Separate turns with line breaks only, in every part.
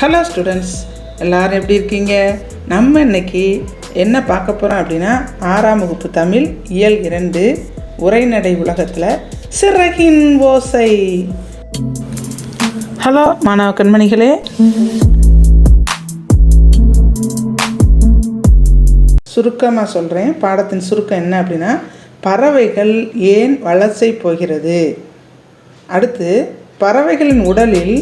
Hello students எல்லாரும் எப்படி இருக்கீங்க? நம்ம இன்னைக்கு என்ன பார்க்க போகிறோம் அப்படின்னா ஆறாம் வகுப்பு தமிழ் இயல் இரண்டு உரைநடை உலகத்தில் சிறகின் ஓசை. ஹலோ மாணவ கண்மணிகளே. சுருக்கமாக சொல்கிறேன் பாடத்தின் சுருக்கம் என்ன அப்படின்னா பறவைகள் ஏன் வளர்ச்சை போகிறது? அடுத்து பறவைகளின் உடலில்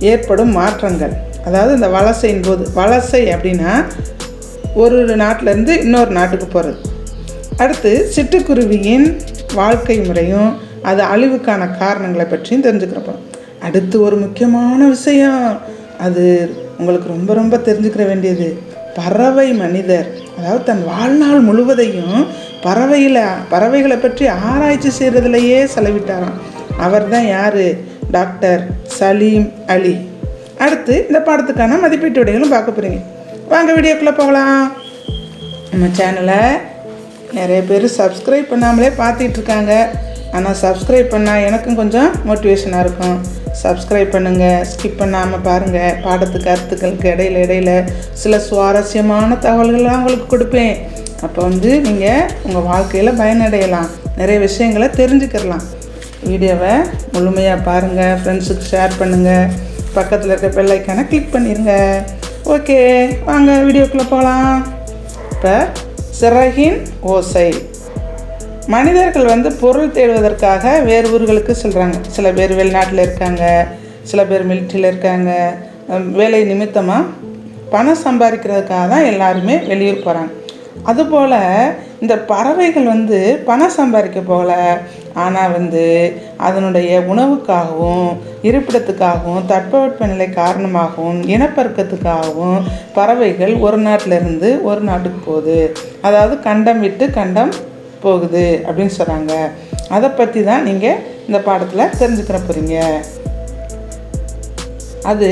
ஏற்படும் மாற்றங்கள். அதாவது இந்த வலசையின் போது வலசை அப்படின்னா ஒரு நாட்டிலேருந்து இன்னொரு நாட்டுக்கு போகிறது அடுத்து சிட்டுக்குருவியின் வாழ்க்கை முறையும் அது அழிவுக்கான காரணங்களை பற்றியும் தெரிஞ்சுக்கிறப்போ. அடுத்து ஒரு முக்கியமான விஷயம் அது உங்களுக்கு ரொம்ப ரொம்ப தெரிஞ்சுக்கிற வேண்டியது. பறவை மனிதர் அதாவது தன் வாழ்நாள் முழுவதையும் பறவைகளை பறவைகளை பற்றி ஆராய்ச்சி செய்கிறதுலையே செலவிட்டாராம். அவர் தான் யார்? டாக்டர் சலீம் அலி. அடுத்து இந்த பாடத்துக்கான மதிப்பீட்டு விடைகளும் பார்க்க போகிறீங்க வாங்க வீடியோக்குள்ளே போகலாம். நம்ம சேனலை நிறைய பேர் சப்ஸ்கிரைப் பண்ணாமலே பார்த்துட்ருக்காங்க ஆனால் சப்ஸ்கிரைப் பண்ணால் எனக்கும் கொஞ்சம் மோட்டிவேஷனாக இருக்கும். சப்ஸ்கிரைப் பண்ணுங்கள் ஸ்கிப் பண்ணாமல் பாருங்கள் பாடத்து கருத்துக்களுக்கு இடையில இடையில சில சுவாரஸ்யமான தகவல்கள்லாம் உங்களுக்கு கொடுப்பேன். அப்போ வந்து நீங்கள் உங்கள் வாழ்க்கையில் பயனடையலாம். நிறைய விஷயங்களை தெரிஞ்சுக்கிறலாம். வீடியோவை முழுமையாக பாருங்கள் ஃப்ரெண்ட்ஸுக்கு ஷேர் பண்ணுங்கள் பக்கத்தில் இருக்க பெல்லைக்கான கிளிக் பண்ணிடுங்க ஓகே வாங்க வீடியோக்குள்ளே போகலாம். இப்போ சிறகின் ஓசை. மனிதர்கள் வந்து பொருள் தேடுவதற்காக வேறு ஊர்களுக்கு செல்கிறாங்க சில பேர் வெளிநாட்டில் இருக்காங்க சில பேர் மிலிட்ரியில் இருக்காங்க. வேலை நிமித்தமாக பணம் சம்பாதிக்கிறதுக்காக தான் எல்லாருமே வெளியூர் போகிறாங்க அதுபோல் இந்த பறவைகள் வந்து பணம் சம்பாதிக்க போகல ஆனால் வந்து அதனுடைய உணவுக்காகவும் இருப்பிடத்துக்காகவும் தட்பவெப்பநிலை காரணமாகவும் இனப்பெருக்கத்துக்காகவும் பறவைகள் ஒரு நாட்டிலிருந்து ஒரு நாட்டுக்கு போகுது. அதாவது கண்டம் விட்டு கண்டம் போகுது அப்படின்னு சொல்கிறாங்க அதை பற்றி தான் நீங்கள் இந்த பாடத்தில் தெரிஞ்சுக்கிற போகிறீங்க அது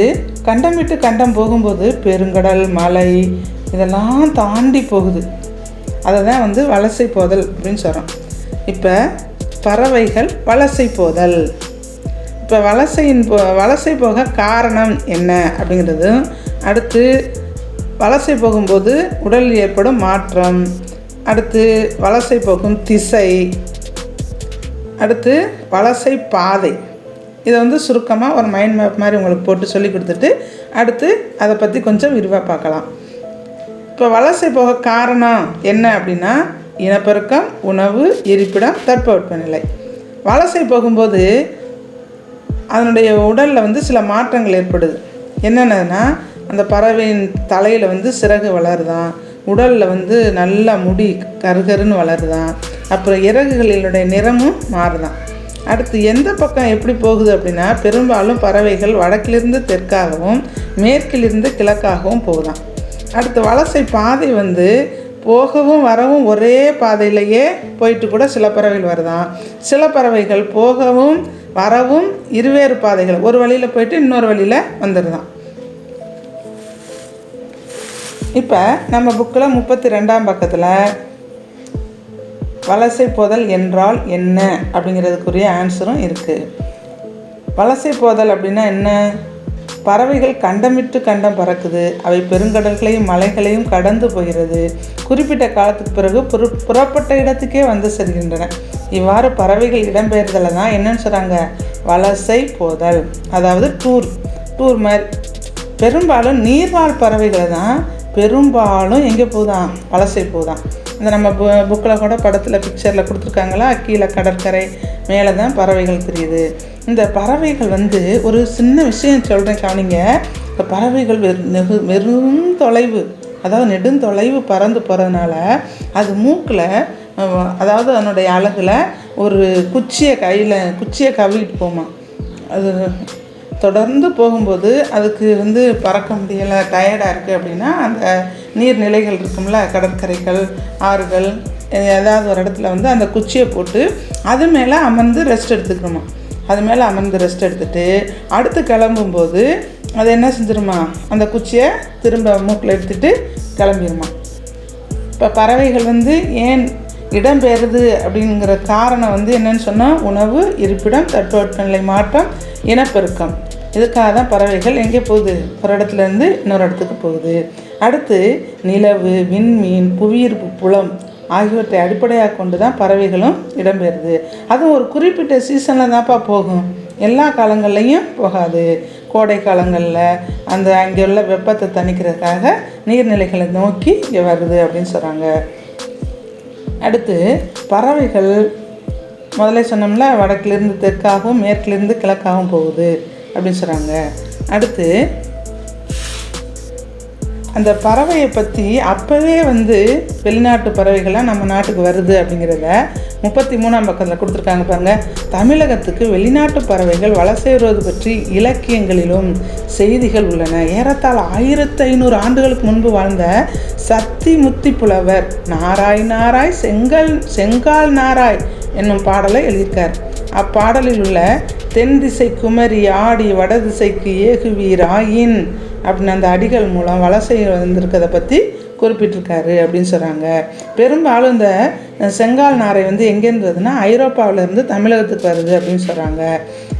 கண்டம் விட்டு கண்டம் போகும்போது பெருங்கடல் மலை இதெல்லாம் தாண்டி போகுது. அதை தான் வந்து வலசை போதல் அப்படின்னு சொல்கிறோம் இப்போ பறவைகள் வலசை போதல். இப்போ வலசையின் போ வலசை போக காரணம் என்ன அப்படிங்கிறதும் அடுத்து வலசை போகும்போது உடலில் ஏற்படும் மாற்றம் அடுத்து வலசை போகும் திசை அடுத்து வலசை பாதை. இதை வந்து சுருக்கமாக ஒரு மைண்ட் மேப் மாதிரி உங்களுக்கு போட்டு சொல்லி கொடுத்துட்டு அடுத்து அதை பற்றி கொஞ்சம் விரிவாக பார்க்கலாம். இப்போ வலசை போக காரணம் என்ன அப்படின்னா இனப்பெருக்கம் உணவு இருப்பிடம் தட்பவெப்பநிலை வலசை போகும்போது அதனுடைய உடலில் வந்து சில மாற்றங்கள் ஏற்படுது. என்னென்னன்னா அந்த பறவையின் தலையில் வந்து சிறகு வளருதான். உடலில் வந்து நல்லா முடி கருகருன்னு வளருதான். அப்புறம் இறகுகளினுடைய நிறமும் மாறுதான். அடுத்து எந்த பக்கம் எப்படி போகுது அப்படின்னா பெரும்பாலும் பறவைகள் வடக்கிலிருந்து தெற்காகவும் மேற்கிலிருந்து கிழக்காகவும் போகுதான். அடுத்து வலசை பாதை வந்து போகவும் வரவும் ஒரே பாதையிலேயே போயிட்டு கூட சில பறவைகள் வருதான். சில பறவைகள் போகவும் வரவும் இருவேறு பாதைகள். ஒரு வழியில் போயிட்டு இன்னொரு வழியில் வந்துடுதான் இப்போ நம்ம புக்கில் முப்பத்தி ரெண்டாம் பக்கத்தில் வலசை போதல் என்றால் என்ன அப்படிங்கிறதுக்குரிய ஆன்சரும் இருக்குது வலசை போதல் அப்படின்னா என்ன? பறவைகள் கண்டமிட்டு கண்டம் பறக்குது. அவை பெருங்கடல்களையும் மலைகளையும் கடந்து போகிறது. குறிப்பிட்ட காலத்துக்கு பிறகு புற புறப்பட்ட இடத்துக்கே வந்து செல்கின்றன. இவ்வாறு பறவைகள் இடம்பெயர்தலை தான் என்னன்னு சொல்கிறாங்க வலசை போதல் அதாவது டூர். டூர் மாதிரி பெரும்பாலும் நீர்வாழ் பறவைகளை தான் பெரும்பாலும் எங்கே போதான் வலசை போதான் இந்த நம்ம பு புக்கில் கூட படத்தில் பிக்சரில் கொடுத்துருக்காங்களா? கீழே கடற்கரை மேலே தான் பறவைகள் தெரியுது. இந்த பறவைகள் வந்து ஒரு சின்ன விஷயம் சொல்கிறேன் கவனிங்க. இந்த பறவைகள் வெறு நெகு வெறும் தொலைவு அதாவது நெடுந்தொலைவு பறந்து போகிறதுனால அது மூக்கில் அதாவது அதனுடைய அழகில் ஒரு குச்சியை கையில் குச்சியை கவிட்டு போமா. அது தொடர்ந்து போகும்போது அதுக்கு வந்து பறக்க முடியலை டயர்டாக இருக்குது அப்படின்னா அந்த நீர்நிலைகள் இருக்கும்ல கடற்கரைகள் ஆறுகள் ஏதாவது ஒரு இடத்துல வந்து அந்த குச்சியை போட்டு அது மேலே அமர்ந்து ரெஸ்ட் எடுத்துக்கணுமா. அது மேலே அமர்ந்து ரெஸ்ட் எடுத்துட்டு அடுத்து கிளம்பும்போது அது என்ன செஞ்சிருமா? அந்த குச்சியை திரும்ப மூக்கில் எடுத்துட்டு கிளம்பிடுமா இப்போ பறவைகள் வந்து ஏன் இடம்பெயருது அப்படிங்கிற காரணம் வந்து என்னன்னு சொன்னால் உணவு இருப்பிடம் தட்பவெப்பநிலை மாற்றம் இனப்பெருக்கம். இதுக்காக தான் பறவைகள் எங்கே போகுது? ஒரு இடத்துலேருந்து இன்னொரு இடத்துக்கு போகுது. அடுத்து நிலவு விண்மீன் புவியீர்ப்பு புலம் ஆகியவற்றை அடிப்படையாக கொண்டு தான் பறவைகளும் இடம்பெறுது அதுவும் ஒரு குறிப்பிட்ட சீசனில் தான்ப்பா போகும். எல்லா காலங்கள்லையும் போகாது. கோடை காலங்களில் அந்த அங்கே உள்ள வெப்பத்தை தணிக்கிறதுக்காக நீர்நிலைகளை நோக்கி இங்கே வருது அப்படின்னு சொல்கிறாங்க அடுத்து பறவைகள் முதல்ல சொன்னோம்ல வடக்கிலிருந்து தெற்காகவும் மேற்கிலிருந்து கிழக்காகவும் போகுது அப்படின்னு சொல்கிறாங்க அடுத்து அந்த பறவையை பற்றி அப்போவே வந்து வெளிநாட்டு பறவைகள்லாம் நம்ம நாட்டுக்கு வருது அப்படிங்கிறத முப்பத்தி மூணாம் பக்கத்தில் கொடுத்துருக்காங்க பாருங்கள் தமிழகத்துக்கு வெளிநாட்டு பறவைகள் வலசை வருவது பற்றி இலக்கியங்களிலும் செய்திகள் உள்ளன. ஏறத்தாழ ஆயிரத்தி ஐநூறு ஆண்டுகளுக்கு முன்பு வாழ்ந்த சத்தி முத்தி புலவர் நாராய் நாராய் செங்கல் செங்கால் நாராய் என்னும் பாடலை எழுதியிருக்கார். அப்பாடலில் உள்ள தென் திசை குமரி ஆடி வடதிசைக்கு ஏகுவீராயின் அப்படின்னு அந்த அடிகள் மூலம் வலசை வந்திருக்கிறத பற்றி குறிப்பிட்டிருக்காரு அப்படின்னு சொல்கிறாங்க பெரும்பாலும் இந்த செங்கால் நாரை வந்து எங்கேருந்துதுன்னா ஐரோப்பாவிலேருந்து தமிழகத்துக்கு வருது அப்படின்னு சொல்கிறாங்க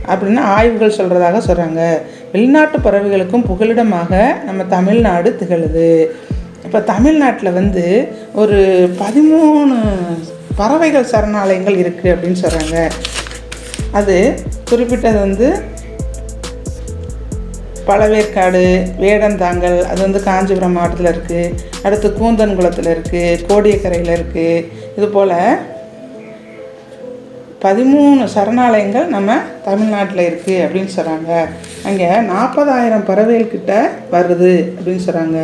அப்படின்னா ஆய்வுகள் சொல்கிறதாக சொல்கிறாங்க வெளிநாட்டு பறவைகளுக்கும் புகலிடமாக நம்ம தமிழ்நாடு திகழுது. இப்போ தமிழ்நாட்டில் வந்து ஒரு பதிமூணு பறவைகள் சரணாலயங்கள் இருக்குது அப்படின்னு சொல்கிறாங்க அது குறிப்பிட்டது வந்து பழவேற்காடு வேடந்தாங்கல் அது வந்து காஞ்சிபுரம் மாவட்டத்தில் இருக்குது அடுத்து கூந்தன்குளத்தில் இருக்குது கோடியக்கரையில் இருக்குது இது போல் பதிமூணு சரணாலயங்கள் நம்ம தமிழ்நாட்டில் இருக்குது அப்படின்னு சொல்கிறாங்க அங்கே நாற்பதாயிரம் பறவைகள் கிட்ட வருது அப்படின்னு சொல்கிறாங்க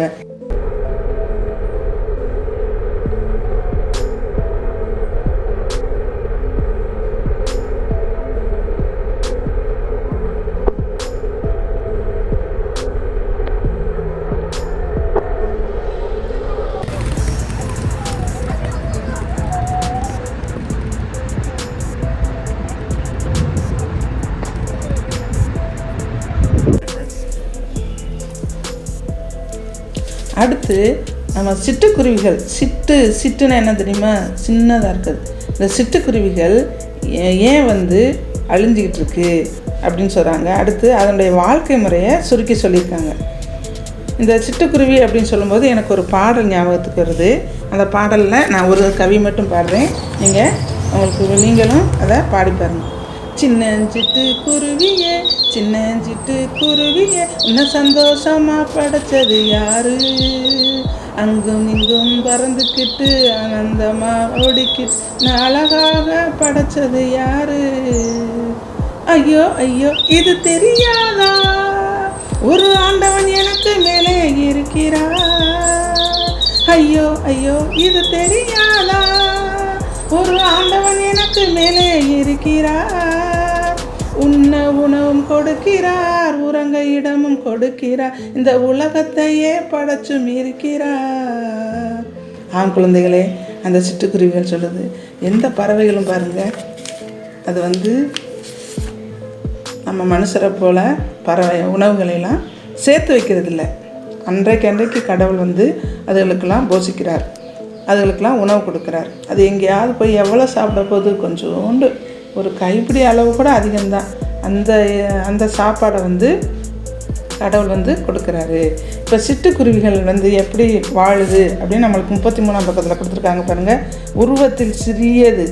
அடுத்து நம்ம சிட்டுக்குருவிகள் சிட்டு சிட்டுன்னா என்ன தெரியுமா? சின்னதாக இருக்குது. இந்த சிட்டுக்குருவிகள் ஏ- ஏன் வந்து அழிஞ்சிக்கிட்டு இருக்கு அப்படின்னு சொல்கிறாங்க அடுத்து அதனுடைய வாழ்க்கை முறையை சுருக்கி சொல்லியிருக்காங்க. இந்த சிட்டுக்குருவி அப்படின்னு சொல்லும்போது எனக்கு ஒரு பாடல் ஞாபகத்துக்கு வருது. அந்த பாடலில் நான் ஒரு கவி மட்டும் பாடுறேன். நீங்கள் உங்களுக்கு நீங்களும் அதை பாடி பாருங்கள் சின்னஞ்சிட்டு குருவியே சின்னஞ்சிட்டு குருவியே உன்னை சந்தோஷமா படைச்சது யாரு? அங்கும் இங்கும் பறந்துக்கிட்டு ஆனந்தமா ஓடிக்கிட்டு அழகாக படைச்சது யாரு? ஐயோ ஐயோ இது தெரியாதா? ஒரு ஆண்டவன் எனக்கு மேலே இருக்கிறா ஐயோ ஐயோ இது தெரியாதா? ஒரு ஆண்டவன் எனக்கு மேலே இருக்கிறார். உண்ண உணவும் கொடுக்கிறார் உறங்க இடமும் கொடுக்கிறார் இந்த உலகத்தையே படைச்சும் இருக்கிறார். ஆம் குழந்தைகளே அந்த சிட்டுக்குருவிகள் சொல்லுது எந்த பறவைகளும் பாருங்க அது வந்து நம்ம மனுஷரை போல் பறவை உணவுகளையெல்லாம் சேர்த்து வைக்கிறதில்ல. அன்றைக்கு அன்றைக்கு கடவுள் வந்து அதுகளுக்கெல்லாம் போஷிக்கிறார். அதுகளுக்கெல்லாம் உணவு கொடுக்குறார். அது எங்கேயாவது போய் எவ்வளோ சாப்பிட போகுது கொஞ்சோண்டு ஒரு கைப்பிடி அளவு கூட அதிகம்தான். அந்த அந்த சாப்பாடை வந்து கடவுள் வந்து கொடுக்குறாரு. இப்போ சிட்டுக்குருவிகள் வந்து எப்படி வாழுது அப்படின்னு நம்மளுக்கு முப்பத்தி மூணாம் பக்கத்தில் கொடுத்துருக்காங்க பாருங்கள் உருவத்தில் சிறியது.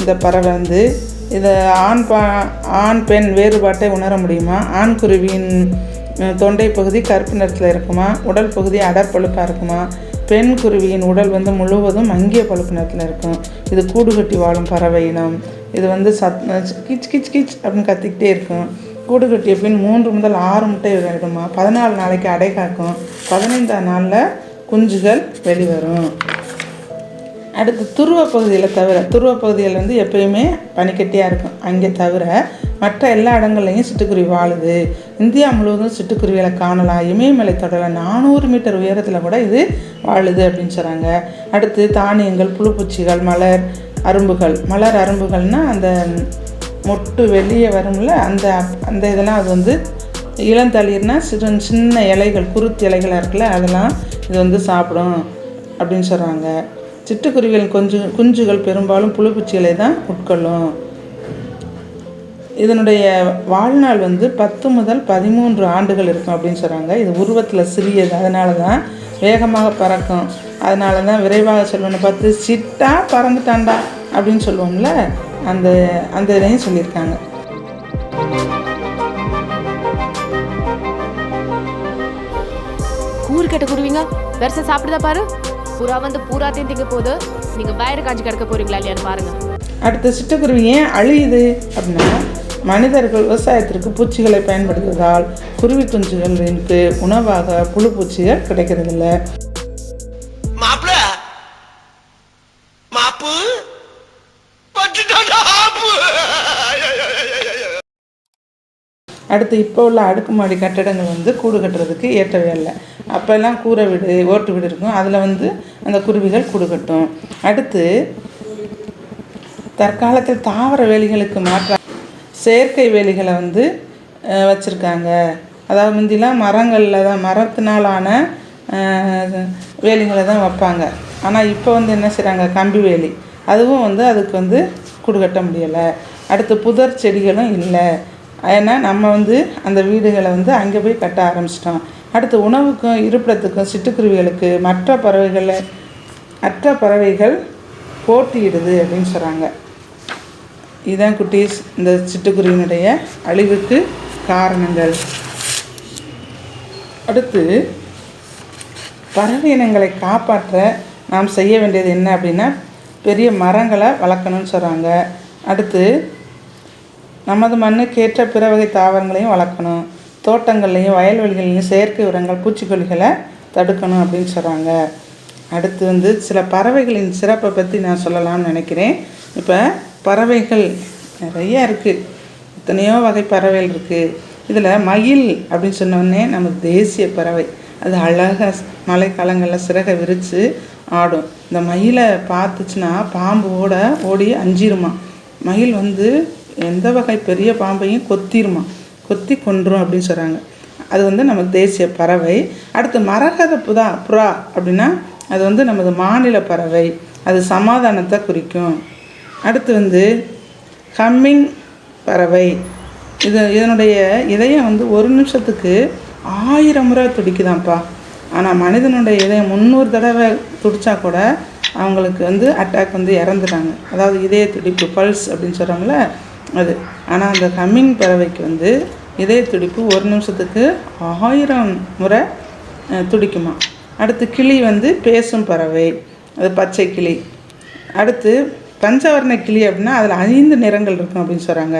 இந்த பறவை வந்து இதை ஆண் பா ஆண் பெண் வேறுபாட்டை உணர முடியுமா? ஆண் குருவியின் தொண்டை பகுதி கருப்பு நிறத்தில் இருக்குமா? உடல் பகுதி அடற்பழுப்பாக இருக்குமா? பெண் குருவியின் உடல் வந்து முழுவதும் மங்கிய பழுப்பு நிறத்தில் இருக்கும். இது கூடு கட்டி வாழும் பறவை இனம். இது வந்து சத் கிச் கிச் கிச் அப்படின்னு கத்திக்கிட்டே இருக்கும். கூடு கட்டிய பின் மூன்று முதல் ஆறு முட்டை விடுமா பதினாலு நாளைக்கு அடை காக்கும். பதினைந்தாம் நாளில் குஞ்சுகள் வெளிவரும். அடுத்து துருவ பகுதியில் தவிர துருவ பகுதியில் வந்து எப்பயுமே பனிக்கட்டியாக இருக்கும். அங்கே தவிர மற்ற எல்லா இடங்கள்லையும் சிட்டுக்குருவி வாழுது. இந்தியா முழுவதும் சிட்டுக்குருவிகளை காணலாம். இமயமலை தொடரில் நானூறு மீட்டர் உயரத்தில் கூட இது வாழுது அப்படின்னு சொல்கிறாங்க அடுத்து தானியங்கள் புழுப்பூச்சிகள் மலர் அரும்புகள். மலர் அரும்புகள்னால் அந்த மொட்டு வெளியே வரும்ல அந்த அந்த இதெல்லாம் அது வந்து இளந்தளிர்னா சிறு சின்ன இலைகள் குருத்து இலைகளாக இருக்குல்ல அதெல்லாம் இது வந்து சாப்பிடும் அப்படின்னு சொல்கிறாங்க சிட்டுக்குருவிகள் கொஞ்சு குஞ்சுகள் பெரும்பாலும் புழுப்பூச்சிகளை தான் உட்கொள்ளும். இதனுடைய வாழ்நாள் வந்து பத்து முதல் பதிமூன்று ஆண்டுகள் இருக்கும் அப்படின்னு சொல்கிறாங்க இது உருவத்தில் சிறியது. அதனால தான் வேகமாக பறக்கும். அதனால தான் விரைவாக சொல்லணும்னு பார்த்து சிட்டா பறந்துட்டாண்டா அப்படின்னு சொல்லுவோம்ல அந்த அந்த இதையும் சொல்லியிருக்காங்க.
கூறு கட்ட குருவிங்க பெருசா சாப்பிடுதா பாரு. புறா வந்து பூராத்தையும் திங்க போது நீங்க வயிறு காஞ்சி கிடக்க போறீங்களா இல்லையான்னு பாருங்க.
அடுத்த சிட்டுக்குருவி ஏன் அழியுது அப்படின்னா மனிதர்கள் விவசாயத்திற்கு பூச்சிகளை பயன்படுத்துவதால் குருவி குஞ்சுகளுக்கு உணவாக புழு பூச்சிகள் கிடைக்கிறதில்ல. அடுத்து இப்போ உள்ள அடுக்குமாடி கட்டடங்கள் வந்து கூடு கட்டுறதுக்கு ஏற்றவே இல்லை. அப்போல்லாம் கூரை வீடு ஓட்டு வீடு இருக்கும். அதில் வந்து அந்த குருவிகள் கூடு கட்டும். அடுத்து தற்காலத்தில் தாவர வேலிகளுக்கு மாற்ற செயற்கை வேலிகளை வந்து வச்சுருக்காங்க. அதாவது முந்திலாம் மரங்களில் தான் மரத்தினாலான வேலிகளை தான் வைப்பாங்க. ஆனால் இப்போ வந்து என்ன செய்கிறாங்க கம்பி வேலி. அதுவும் வந்து அதுக்கு வந்து கூடு கட்ட முடியலை. அடுத்து புதர் செடிகளும் இல்லை. ஏன்னா நம்ம வந்து அந்த வீடுகளை வந்து அங்கே போய் கட்ட ஆரம்பிச்சிட்டோம். அடுத்து உணவுக்கும் இருப்பிடத்துக்கும் சிட்டுக்குருவிகளுக்கு மற்ற பறவைகளை மற்ற பறவைகள் போட்டியிடுது அப்படின்னு சொல்கிறாங்க இதுதான் குட்டீஸ் இந்த சிட்டுக்குருவினுடைய அழிவுக்கு காரணங்கள். அடுத்து பறவை இனங்களை காப்பாற்ற நாம் செய்ய வேண்டியது என்ன அப்படின்னா பெரிய மரங்களை வளர்க்கணும்னு சொல்கிறாங்க அடுத்து நமது மண்ணுக்கேற்ற பிற வகை தாவரங்களையும் வளர்க்கணும். தோட்டங்கள்லையும் வயல்வெளிகள்லையும் செயற்கை உரங்கள் பூச்சிக்கொல்லிகளை தடுக்கணும் அப்படின்னு சொல்கிறாங்க அடுத்து வந்து சில பறவைகளின் சிறப்பை பற்றி நான் சொல்லலாம்னு நினைக்கிறேன். இப்போ பறவைகள் நிறைய இருக்குது எத்தனையோ வகை பறவைகள் இருக்குது இதில் மயில் அப்படின்னு சொன்னோடனே நம்ம தேசிய பறவை. அது அழகாக மழைக்காலங்களில் சிறகை விரித்து ஆடும். இந்த மயிலை பார்த்துச்சுன்னா பாம்போட ஓடி அஞ்சிருமா? மயில் வந்து எந்த வகை பெரிய பாம்பையும் கொத்திருமா? கொத்தி கொன்றும் அப்படின்னு சொல்கிறாங்க அது வந்து நமக்கு தேசிய பறவை. அடுத்து மரகத புதா புறா அப்படின்னா அது வந்து நமது மாநில பறவை. அது சமாதானத்தை குறிக்கும். அடுத்து வந்து ஹம்மிங் பறவை. இது இதனுடைய இதயம் வந்து ஒரு நிமிஷத்துக்கு ஆயிரம் முறை துடிக்குதாம்ப்பா. ஆனால் மனிதனுடைய இதயம் முந்நூறு தடவை துடிச்சா கூட அவங்களுக்கு வந்து அட்டாக் வந்து இறந்துட்டாங்க. அதாவது இதய துடிப்பு பல்ஸ் அப்படின்னு சொல்கிறாங்களே அது. ஆனால் அந்த ஹம்மிங் பறவைக்கு வந்து இதய துடிப்பு ஒரு நிமிஷத்துக்கு ஆயிரம் முறை துடிக்குமா. அடுத்து கிளி வந்து பேசும் பறவை அது பச்சை கிளி. அடுத்து பஞ்சவர்ண கிளி அப்படின்னா அதில் ஐந்து நிறங்கள் இருக்கும் அப்படின்னு சொல்கிறாங்க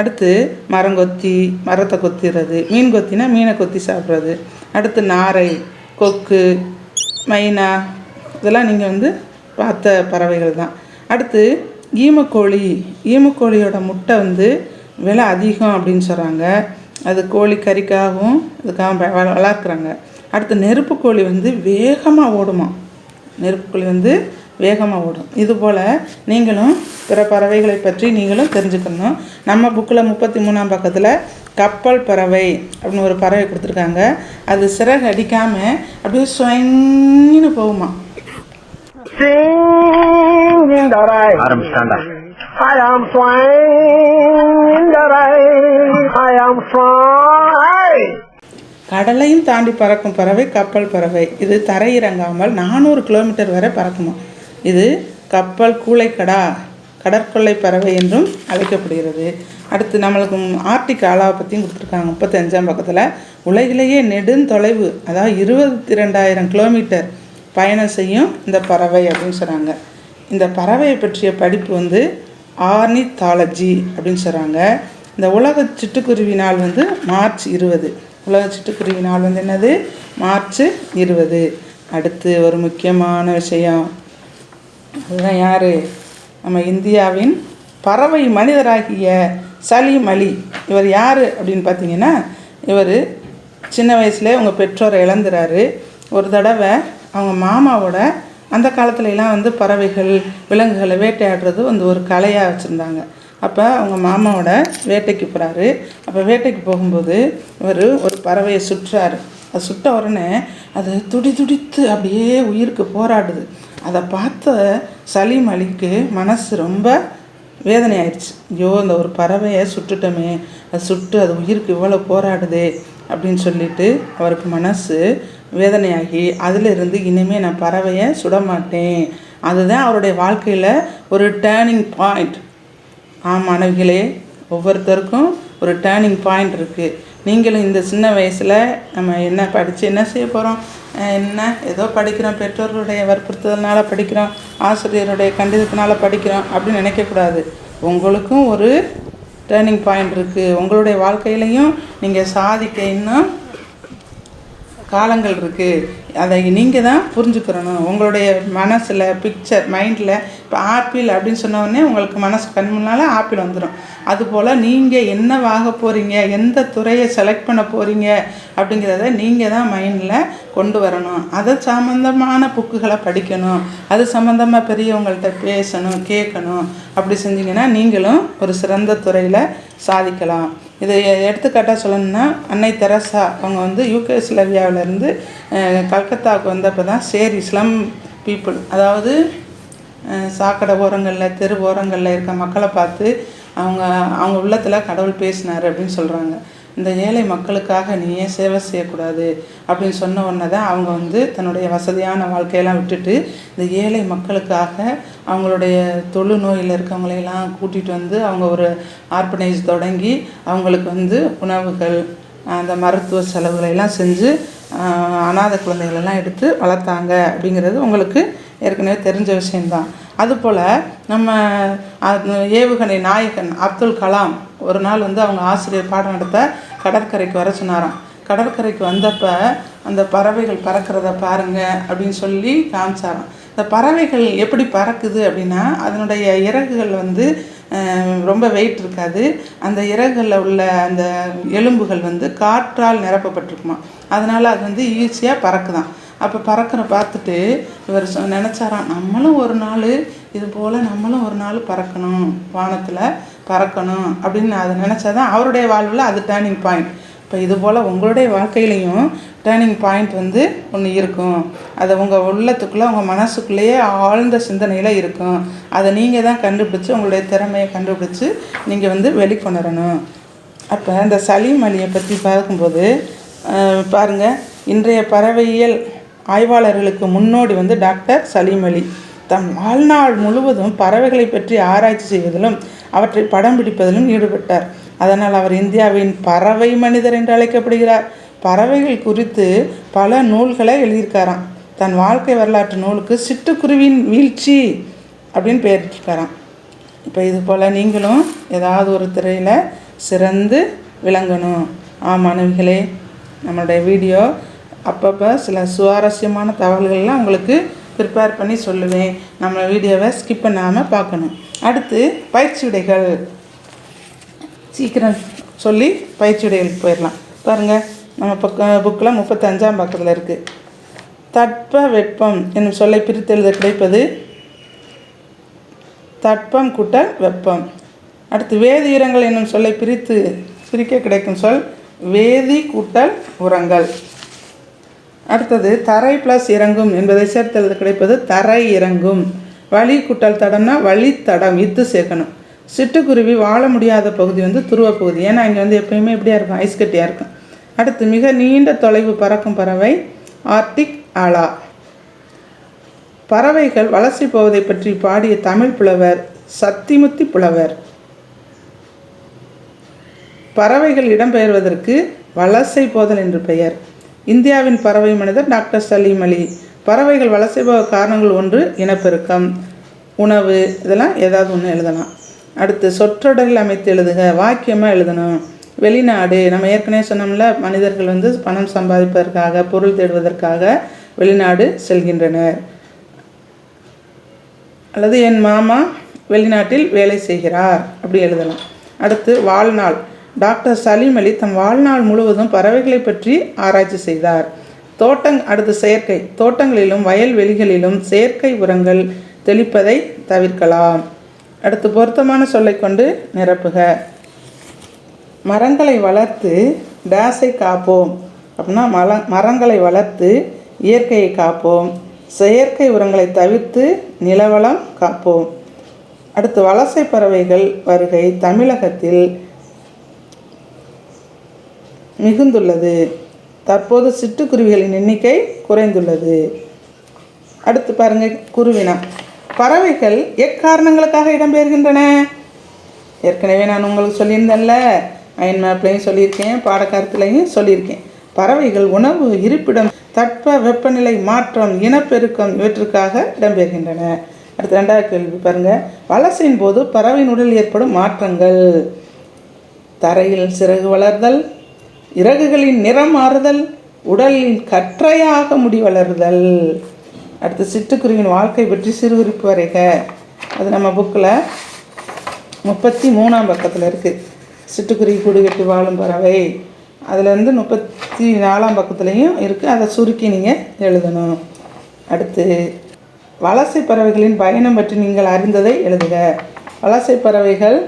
அடுத்து மரம் கொத்தி மரத்தை கொத்திடுறது மீன் கொத்தினா மீனை கொத்தி சாப்பிட்றது. அடுத்து நாரை கொக்கு மைனா இதெல்லாம் நீங்கள் வந்து பார்த்த பறவைகள் தான். அடுத்து ஈமக்கோழி ஈமக்கோழியோட முட்டை வந்து விலை அதிகம் அப்படின்னு சொல்கிறாங்க அது கோழி கறிக்காகவும் இதுக்காக வளர்க்குறாங்க. அடுத்து நெருப்பு கோழி வந்து வேகமாக ஓடுமா? நெருப்புக்குழி வந்து வேகமாக ஓடும். இதுபோல் நீங்களும் பிற பறவைகளை பற்றி நீங்களும் தெரிஞ்சுக்கணும். நம்ம புக்கில் முப்பத்தி மூணாம் பக்கத்தில் கப்பல் பறவை அப்படின்னு ஒரு பறவை கொடுத்துருக்காங்க. அது சிறகு அடிக்காமல் அப்படியே ஸ்வங்கின்னு போகுமா?
In the rain.
ஆரம்பிச்சிட்டாண்டா
I am flying in the rain. I am flying.
கடலையும் தாண்டி பறக்கும் பறவை கப்பல் பறவை இது தரையிறங்காமல் நானூறு கிலோமீட்டர் வரை பறக்குமா இது கப்பல் கூளைக்கடா கடற்கொள்ளை பறவை என்றும் அழைக்கப்படுகிறது அடுத்து நம்மளுக்கு ஆர்டிக் ஆலாவை பற்றியும் கொடுத்துருக்காங்க முப்பத்தஞ்சாம் பக்கத்தில் உலகிலேயே நெடுந்தொலைவு அதாவது இருபத்தி ரெண்டாயிரம் கிலோமீட்டர் பயணம் செய்யும் இந்த பறவை அப்படின்னு சொன்னாங்க இந்த பறவையை பற்றிய படிப்பு வந்து ஆர்னித்தாலஜி அப்படின்னு சொல்கிறாங்க இந்த உலக சிட்டுக்குருவி நாள் வந்து மார்ச் இருபது. உலக சிட்டுக்குருவி நாள் வந்து என்னது? மார்ச் இருபது. அடுத்து ஒரு முக்கியமான விஷயம். அதுதான் யார்? நம்ம இந்தியாவின் பறவை மனிதராகிய சலீம் அலி. இவர் யார் அப்படின்னு பார்த்தீங்கன்னா இவர் சின்ன வயசுலேயே உங்கள் பெற்றோரை இழந்துறாரு. ஒரு தடவை அவங்க மாமாவோட அந்த காலத்துலலாம் வந்து பறவைகள் விலங்குகளை வேட்டையாடுறது வந்து ஒரு கலையாக வச்சுருந்தாங்க. அப்போ அவங்க மாமாவோட வேட்டைக்கு போகிறாரு அப்போ வேட்டைக்கு போகும்போது இவர் ஒரு பறவையை சுற்றுறாரு அது சுட்ட உடனே அது துடி துடித்து அப்படியே உயிருக்கு போராடுது. அதை பார்த்த சலீம் அலிக்கு மனசு ரொம்ப வேதனை ஆயிடுச்சு ஐயோ இந்த ஒரு பறவையை சுட்டுட்டோமே. அது சுட்டு அது உயிருக்கு இவ்வளோ போராடுதே அப்படின்னு சொல்லிட்டு அவருக்கு மனசு வேதனையாகி அதிலிருந்து இனிமேல் நான் பறவையை சுட மாட்டேன் அதுதான் அவருடைய வாழ்க்கையில் ஒரு டேர்னிங் பாயிண்ட் ஆ மாணவிகளே ஒவ்வொருத்தருக்கும் ஒரு டேர்னிங் பாயிண்ட் இருக்குது நீங்களும் இந்த சின்ன வயசில் நம்ம என்ன படித்து என்ன செய்ய போகிறோம் என்ன? ஏதோ படிக்கிறோம் பெற்றோர்களுடைய வற்புறுத்தல்னால படிக்கிறோம் ஆசிரியருடைய கண்டிதத்தினால படிக்கிறோம் அப்படின்னு நினைக்கக்கூடாது உங்களுக்கும் ஒரு டேர்னிங் பாயிண்ட் இருக்குது உங்களுடைய வாழ்க்கையிலையும் நீங்கள் சாதிக்க இன்னும் காலங்கள் இருக்குது அதை நீங்கள் தான் புரிஞ்சுக்கிறணும். உங்களுடைய மனசில் பிக்சர் மைண்டில் இப்போ ஆப்பிள் அப்படின்னு சொன்னோடனே உங்களுக்கு மனசு கண் முன்னால் ஆப்பிள் வந்துடும் அதுபோல் நீங்கள் என்னவாக போகிறீங்க எந்த துறையை செலக்ட் பண்ண போகிறீங்க அப்படிங்கிறத நீங்கள் தான் மைண்டில் கொண்டு வரணும். அது சம்மந்தமான புக்குகளை படிக்கணும். அது சம்மந்தமாக பெரியவங்கள்ட்ட பேசணும் கேட்கணும். அப்படி செஞ்சீங்கன்னா நீங்களும் ஒரு சிறந்த துறையில் சாதிக்கலாம். இதை எடுத்துக்காட்டாக சொல்லணும்னா அன்னை தெரசா அவங்க வந்து யூகேஸ்லவியாவிலேருந்து கல்கத்தாவுக்கு வந்தப்போ தான் சேரி ஸ்லம் பீப்புள். அதாவது சாக்கடை ஓரங்களில் தெரு ஓரங்களில் இருக்க மக்களை பார்த்து அவங்க அவங்க உள்ளத்தில் கடவுள் பேசினார் அப்படின்னு சொல்கிறாங்க இந்த ஏழை மக்களுக்காக நீ ஏன் சேவை செய்யக்கூடாது அப்படின்னு சொன்ன உடனே தான் அவங்க வந்து தன்னுடைய வசதியான வாழ்க்கையெல்லாம் விட்டுட்டு இந்த ஏழை மக்களுக்காக அவங்களுடைய தொழு நோயில் இருக்கவங்களையெல்லாம் கூட்டிகிட்டு வந்து அவங்க ஒரு ஆர்பனைஸ் தொடங்கி அவங்களுக்கு வந்து உணவுகள் அந்த மருத்துவ செலவுகளை எல்லாம் செஞ்சு அனாத அனாதை குழந்தைகளெல்லாம் எடுத்து வளர்த்தாங்க அப்படிங்கிறது உங்களுக்கு ஏற்கனவே தெரிஞ்ச விஷயம்தான். அதுபோல் நம்ம ஏவுகணை நாயகன் அப்துல் கலாம் ஒரு நாள் வந்து அவங்க ஆசிரியர் பாடம் நடத்த கடற்கரைக்கு வர சொன்னாராம். கடற்கரைக்கு வந்தப்போ அந்த பறவைகள் பறக்கிறத பாருங்க அப்படின்னு சொல்லி காமிச்சாராம். இந்த பறவைகள் எப்படி பறக்குது அப்படின்னா அதனுடைய இறகுகள் வந்து ரொம்ப வெயிட் இருக்காது. அந்த இறகுகளில் உள்ள அந்த எலும்புகள் வந்து காற்றால் நிரப்பப்பட்டிருக்குமா அதனால் அது வந்து ஈஸியாக பறக்குதான் அப்போ பறக்கிற பார்த்துட்டு இவர் சொ நினச்சாராம் நம்மளும் ஒரு நாள் இது போல் நம்மளும் ஒரு நாள் பறக்கணும் வானத்தில் பறக்கணும் அப்படின்னு அதை நினச்சாதான் அவருடைய வாழ்வில் அது டேர்னிங் பாயிண்ட் இப்போ இது போல் உங்களுடைய வாழ்க்கையிலையும் டேர்னிங் பாயிண்ட் வந்து ஒன்று இருக்கும். அது உங்கள் உள்ளத்துக்குள்ளே உங்கள் மனசுக்குள்ளேயே ஆழ்ந்த சிந்தனையில் இருக்கும். அதை நீங்கள் தான் கண்டுபிடிச்சி உங்களுடைய திறமையை கண்டுபிடிச்சி நீங்கள் வந்து வெளிக்கொணரணும். அப்போ இந்த சலீம் அலியை பற்றி பார்க்கும்போது பாருங்கள் பாருங்க இன்றைய பறவையியல் ஆய்வாளர்களுக்கு முன்னோடி வந்து டாக்டர் சலீம் அலி. தம் வாழ்நாள் முழுவதும் பறவைகளை பற்றி ஆராய்ச்சி செய்வதிலும் அவற்றை படம் பிடிப்பதிலும் ஈடுபட்டார். அதனால் அவர் இந்தியாவின் பறவை மனிதர் என்று அழைக்கப்படுகிறார். பறவைகள் குறித்து பல நூல்களை எழுதியிருக்காராம். தன் வாழ்க்கை வரலாற்று நூலுக்கு சிட்டுக்குருவியின் வீழ்ச்சி அப்படின்னு பெயரிட்டிருக்காராம். இப்போ இது போல் நீங்களும் ஏதாவது ஒரு துறையில் சிறந்து விளங்கணும். ஆ மாணவிகளே நம்மளுடைய வீடியோ அப்பப்போ சில சுவாரஸ்யமான தகவல்கள்லாம் உங்களுக்கு ப்ரிப்பேர் பண்ணி சொல்லுவேன். நம்ம வீடியோவை ஸ்கிப் பண்ணாமல் பார்க்கணும். அடுத்து பயிற்சி விடைகள். சீக்கிரம் சொல்லி பயிற்சி விடைகளுக்கு போயிடலாம். பாருங்கள் நம்ம பக்க புக்கில் முப்பத்தஞ்சாம் பக்கத்தில் இருக்குது தட்ப வெப்பம் என்னும் சொல்லை பிரித்தெழுத கிடைப்பது தட்பம் கூட்டல் வெப்பம். அடுத்து வேதி உரங்கள் என்னும் சொல்லை பிரித்து பிரிக்க கிடைக்கும் சொல் வேதி கூட்டல் உரங்கள். அடுத்தது தரை ப்ளஸ் இறங்கும் என்பதை சேர்த்தல் கிடைப்பது தரை இறங்கும். வழி குட்டல் தடம்னா வழித்தடம் இத்து சேர்க்கணும். சிட்டுக்குருவி வாழ முடியாத பகுதி வந்து துருவ பகுதி. ஏன்னா இங்கே வந்து எப்பயுமே இப்படியா இருக்கும் ஐஸ் கட்டியாக இருக்கும். அடுத்து மிக நீண்ட தொலைவு பறக்கும் பறவை ஆர்டிக் அலா பறவைகள் வலசை போவதை பற்றி பாடிய தமிழ் புலவர் சத்திமுத்தி புலவர். பறவைகள் இடம்பெயர்வதற்கு வலசை போதல் என்று பெயர். இந்தியாவின் பறவை மனிதர் டாக்டர் சலீம் அலி. பறவைகள் வலசை போக காரணங்கள் ஒன்று இனப்பெருக்கம். உணவு இதெல்லாம் ஏதாவது ஒன்று எழுதலாம். அடுத்து சொற்றொடரில் அமைத்து எழுதுக வாக்கியமாக எழுதணும். வெளிநாடு நம்ம ஏற்கனவே சொன்னோம்ல மனிதர்கள் வந்து பணம் சம்பாதிப்பதற்காக பொருள் தேடுவதற்காக வெளிநாடு செல்கின்றனர். அல்லது என் மாமா வெளிநாட்டில் வேலை செய்கிறார் அப்படி எழுதலாம். அடுத்து வாழ்நாள். டாக்டர் சலீம் அலி தம் வாழ்நாள் முழுவதும் பறவைகளை பற்றி ஆராய்ச்சி செய்தார். தோட்டங் அடுத்து செயற்கை. தோட்டங்களிலும் வயல்வெளிகளிலும் செயற்கை உரங்கள் தெளிப்பதை தவிர்க்கலாம். அடுத்து பொருத்தமான சொல்லை கொண்டு நிரப்புக. மரங்களை வளர்த்து டேஸை காப்போம். அப்படின்னா மல மரங்களை வளர்த்து இயற்கையை காப்போம். செயற்கை உரங்களை தவிர்த்து நிலவளம் காப்போம். அடுத்து வலசை பறவைகள் வருகை தமிழகத்தில் மிகுந்துள்ளது. தற்போது சிட்டுக்குருவிகளின் எண்ணிக்கை குறைந்துள்ளது. அடுத்து பாருங்க குருவினா பறவைகள் எக்காரணங்களுக்காக இடம்பெயர்கின்றன? ஏற்கனவே நான் உங்களுக்கு சொல்லியிருந்தேன்ல அயன் மேப்லையும் சொல்லியிருக்கேன் பாடக்கருத்துலையும் சொல்லியிருக்கேன். பறவைகள் உணவு இருப்பிடம் தட்ப வெப்பநிலை மாற்றம் இனப்பெருக்கம் இவற்றுக்காக இடம்பெறுகின்றன அடுத்து ரெண்டாவது கேள்வி பாருங்க. வலசையின் போது பறவையின் உடல் ஏற்படும் மாற்றங்கள். தரையில் சிறகு வளர்தல் இறகுகளின் நிறம் மாறுதல் உடலில் கற்றையாக முடி வளருதல். அடுத்து சிட்டுக்குருவியின் வாழ்க்கை பற்றி சிறுகுறிப்பு வரைக. அது நம்ம புக்கில் முப்பத்தி மூணாம் பக்கத்தில் இருக்குது சிட்டுக்குருவி கூடுகட்டி வாழும் பறவை. அதுலேருந்து முப்பத்தி நாலாம் பக்கத்துலேயும் இருக்குது அதை சுருக்கி நீங்கள் எழுதணும். அடுத்து வலசை பறவைகளின் பயணம் பற்றி நீங்கள் அறிந்ததை எழுதுக. வலசை பறவைகள்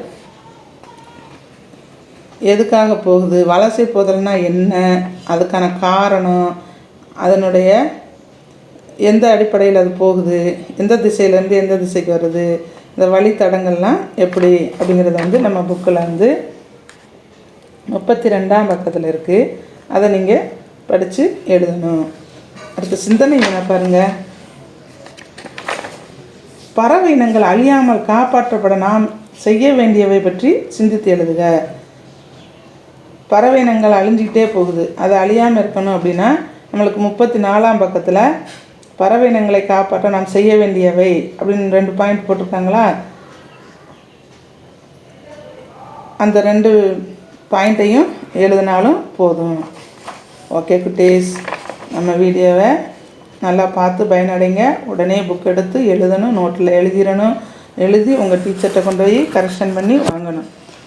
எதுக்காக போகுது? வலசை போதல்னா என்ன? அதுக்கான காரணம்? அதனுடைய எந்த அடிப்படையில் அது போகுது? எந்த திசையிலேருந்து எந்த திசைக்கு வருது? இந்த வழித்தடங்கள்லாம் எப்படி அப்படிங்கிறத வந்து நம்ம புக்கில் வந்து முப்பத்தி ரெண்டாம் பக்கத்தில் இருக்குது அதை நீங்கள் படித்து எழுதணும். அடுத்த சிந்தனை என்ன பாருங்கள் பறவை இனங்கள் அழியாமல் காப்பாற்றப்பட நாம் செய்ய வேண்டியவை பற்றி சிந்தித்து எழுதுக. பறவை இனங்கள் அழிஞ்சிக்கிட்டே போகுது. அது அழியாமல் இருக்கணும் அப்படின்னா நம்மளுக்கு முப்பத்தி நாலாம் பக்கத்தில் பறவை இனங்களை காப்பாற்ற நாம் செய்ய வேண்டியவை அப்படின்னு ரெண்டு பாயிண்ட் போட்டிருக்காங்களா? அந்த ரெண்டு பாயிண்ட்டையும் எழுதினாலும் போதும். ஓகே குட்டீஸ். நம்ம வீடியோவை நல்லா பார்த்து பயனடைங்க. உடனே புக் எடுத்து எழுதணும் நோட்டில் எழுதிடணும். எழுதி உங்கள் டீச்சர்கிட்ட கொண்டு போய் கரெக்ஷன் பண்ணி வாங்கணும்.